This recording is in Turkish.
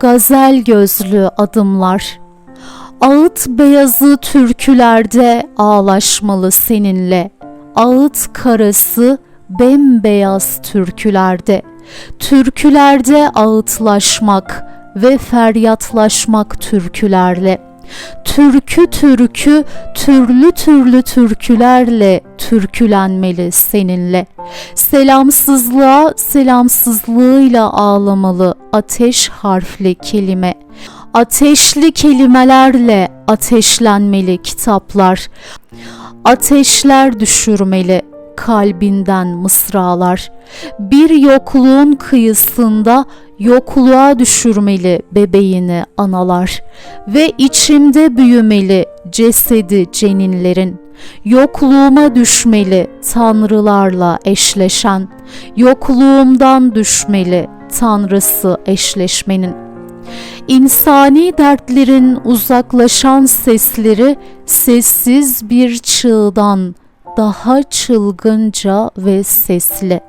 gazel gözlü adımlar. Ağıt beyazı türkülerde ağlaşmalı seninle. Ağıt karası bembeyaz türkülerde. Türkülerde ağıtlaşmak ve feryatlaşmak türkülerle. Türkü türkü türlü türlü türkülerle türkülenmeli seninle. Selamsızlığa selamsızlığıyla ağlamalı ateş harfli kelime. Ateşli kelimelerle ateşlenmeli kitaplar. Ateşler düşürmeli kalbinden mısralar. Bir yokluğun kıyısında yokluğa düşürmeli bebeğini analar ve içimde büyümeli cesedi ceninlerin. Yokluğuma düşmeli tanrılarla eşleşen, yokluğumdan düşmeli tanrısı eşleşmenin. İnsani dertlerin uzaklaşan sesleri sessiz bir çığdan daha çılgınca ve sesli.